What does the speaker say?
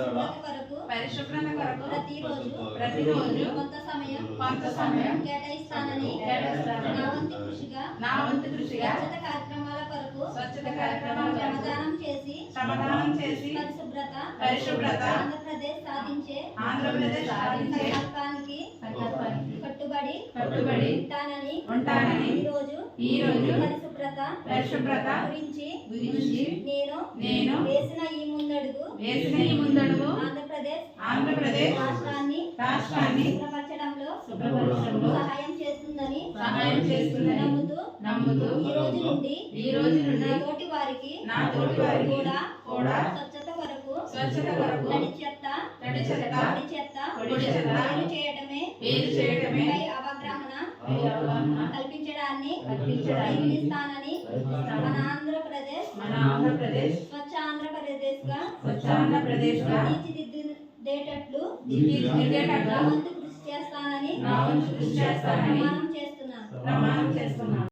పరిశుభ్రత కొరకు పరిశుభ్రత కొరకు ప్రతిరోజు ప్రతిరోజు కొంత సమయం కొంత సమయం కేటాయిస్తానని కేటాయిస్తానని నా వంతు కృషిగా నా వంతు కృషిగా స్వచ్ఛత కార్యక్రమాల కొరకు స్వచ్ఛత కార్యక్రమాల కొరకు శ్రమదానం చేసి శ్రమదానం చేసి పరిశుభ్రత పరిశుభ్రత ఆంధ్రప్రదేశ్ సాధించే ఆంధ్రప్రదేశ్ సాధించే సంకల్పానికి సంకల్పానికి కట్టుబడి కట్టుబడి ఉంటానని ఉంటానని ఈ రోజు ఈ రోజు పరిశుభ్రత పరిశుభ్రత గురించి గురించి నేను నేను వేసిన ఈ ముందడుగు వేసిన ఈ ముందడుగు ఆంధ్రప్రదేశ్ ఆంధ్రప్రదేశ్ రాష్ట్రాన్ని రాష్ట్రాన్ని శుభ్రపరచడంలో శుభ్రపరచడంలో సహాయం చేస్తుందని సహాయం చేస్తుందని నమ్ముతూ నమ్ముతూ ఈ రోజు నుండి ఈ రోజు నుండి నా తోటి వారికి నా తోటి వారికి కూడా కూడా స్వచ్ఛత కొరకు స్వచ్ఛత కొరకు తడి చెత్త తడి చెత్త పొడి చెత్త పొడి చెత్త వేరు చేయడమే వేరు చేయడమే పై అవగాహన కల్పించడాన్ని కల్పించడాన్ని మన ఆంధ్రప్రదేశ్ మన ఆంధ్రప్రదేశ్ గా గా తీర్చిదిద్దేటట్లు తీర్చిదిద్దేటట్లు నా వంతు కృషి చేస్తానని నా వంతు కృషి చేస్తానని ప్రమాణం చేస్తున్నాను. ప్రమాణం చేస్తున్నాను.